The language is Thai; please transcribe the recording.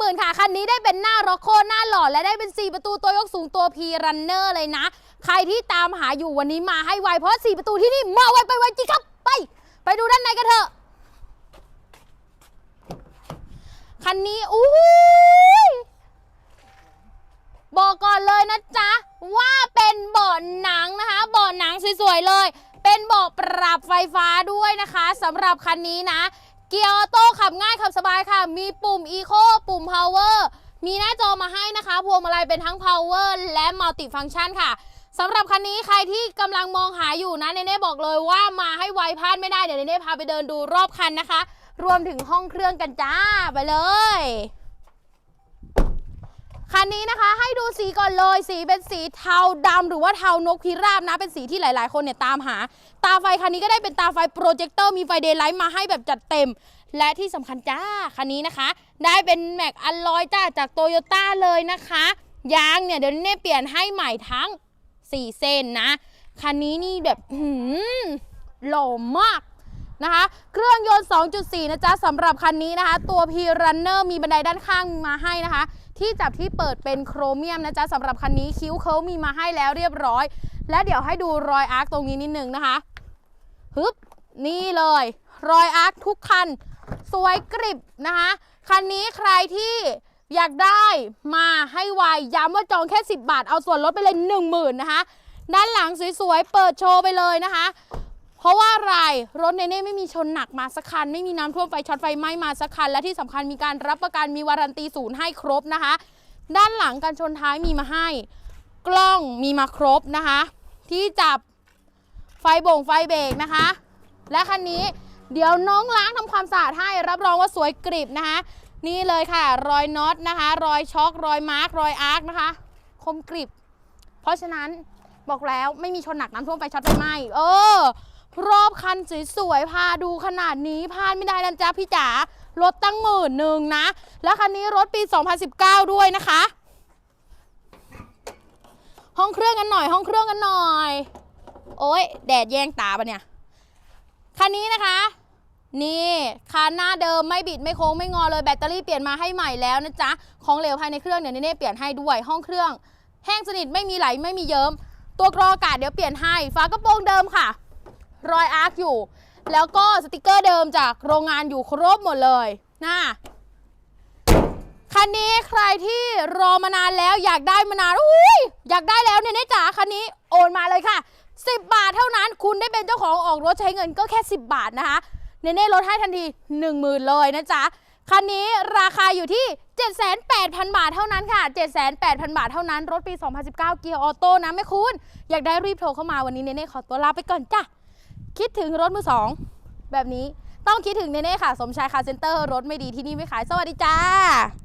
10,000 ค่ะ คันนี้ได้เป็นหน้าร็อกโคหน้าหล่อและได้เป็น 4 ประตูตัวยกสูงตัว P Runner เลยนะ ใครที่ตามหาอยู่วันนี้มาให้ไว เพราะ 4 ประตูที่นี่มาไวไปไวจริงครับ ไป ไปดูด้านในกันเถอะ คันนี้อุ้บอกก่อนเลยนะจ๊ะ ว่าเป็นเบาะหนังนะคะเบาะหนังสวยๆเลย เป็นเบาะปรับไฟฟ้าด้วยนะคะสำหรับคันนี้นะ เกียร์ออโต้ขับง่ายขับสบายค่ะ มีปุ่ม Eco ปุ่ม Power มีหน้าจอมาให้นะคะ พวงมาลัยเป็นทั้ง Power และ Multi Function ค่ะสำหรับคันนี้ใครที่กำลังมองหาอยู่นะเนเน่บอกเลยว่ามาให้ไวพลาดไม่ได้ เดี๋ยวเนเน่พาไปเดินดูรอบคันนะคะ รวมถึงห้องเครื่องกันจ้าไปเลยคันนี้นะคะให้ดูสีก่อนเลยสีเป็นสีเทาดำหรือว่าเทานกพิราบนะ เป็นสีที่หลาย ๆ คนเนี่ยตามหา ตาไฟคันนี้ก็ได้เป็นตาไฟโปรเจคเตอร์มีไฟเดย์ไลท์มาให้แบบจัดเต็ม และที่สำคัญจ้าคันนี้นะคะ ได้เป็นแม็กอัลลอยจ้าจากโตโยต้าเลยนะคะ ยางเนี่ยเดี๋ยวนี้เปลี่ยนให้ใหม่ทั้ง 4 เส้นนะ คันนี้นี่แบบหืมหล่อมากนะคะ เครื่องยนต์ 2.4 นะจ๊ะสำหรับคันนี้นะคะ ตัว P Runner มีบันไดด้านข้างมาให้นะคะ ที่จับที่เปิดเป็นโครเมียมนะจ๊ะสำหรับคันนี้คิ้วเคิลมีมาให้แล้วเรียบร้อย และเดี๋ยวให้ดูรอยอาร์คตรงนี้นิดนึงนะคะฮึบนี่เลย รอยอาร์คทุกคัน สวยกริบนะคะ คันนี้ใครที่อยากได้มาให้ไวย้ำว่าจองแค่ 10 บาท เอาส่วนลดไปเลย 10,000นะคะ ด้านหลังสวยๆ เปิดโชว์ไปเลยนะคะ เพราะว่าอะไรรถเนเน่ไม่มีชนหนักมาสักคัน ไม่มีน้ำท่วมไฟช็อตไฟไหม้มาสักคัน และที่สำคัญมีการรับประกันมีวารันตีศูนย์ให้ครบนะคะ ด้านหลังการชนท้ายมีมาให้ กล้องมีมาครบนะคะ ที่จับไฟบ่งไฟเบรกนะคะ และคันนี้ เดี๋ยวน้องล้างทำความสะอาดให้รับรองว่าสวยกริบนะคะ นี่เลยค่ะ รอยน็อตนะคะ รอยช็อครอยมาร์กรอยอาร์คนะคะ คมกริบ เพราะฉะนั้นบอกแล้วไม่มีชนหนักน้ำท่วมไฟช็อตไฟไหมเออรอบคันสวยๆพาดูขนาดนี้พลาดไม่ได้นะจ๊ะพี่จ๋ารถตั้งหมื่นหนึ่งนะ แล้วคันนี้รถปี 2019 ด้วยนะคะ ห้องเครื่องกันหน่อย ห้องเครื่องกันหน่อย โอ้ยแดดแยงตาปะเนี่ย คันนี้นะคะ นี่คันหน้าเดิมไม่บิดไม่โค้งไม่งอเลยแบตเตอรี่เปลี่ยนมาให้ใหม่แล้วนะจ๊ะ ของเหลวภายในเครื่องเนี่ยเน่เปลี่ยนให้ด้วยห้องเครื่อง แห้งสนิทไม่มีไหลไม่มีเยิ้ม ตัวกรองอากาศเดี๋ยวเปลี่ยนให้ฝากระโปรงเดิมค่ะ รอยอาร์คอยู่ แล้วก็สติกเกอร์เดิมจากโรงงานอยู่ครบหมดเลยนะคันนี้ใครที่รอมานานแล้วอยากได้มานานอุ้ยอยากได้แล้วเนี่ยนะจ๋าคันนี้โอนมาเลยค่ะ 10 บาทเท่านั้นคุณได้เป็นเจ้าของออกรถใช้เงินก็แค่ 10 บาทนะคะ เนเน่ลดให้ทันที 10,000 เลยนะจ๊ะ คันนี้ราคาอยู่ที่ 78,000 บาทเท่านั้นค่ะ 78,000 บาทเท่านั้น รถปี 2019 เกียร์ออโต้นะแม่คุณ อยากได้รีบโทรเข้ามาวันนี้เนเน่ขอตัวลาไปก่อนจ้ะ คิดถึงรถมือสองแบบนี้ต้องคิดถึงเนเน่ค่ะ สมชายคาเซ็นเตอร์รถไม่ดีที่นี่ไม่ขาย สวัสดีจ้า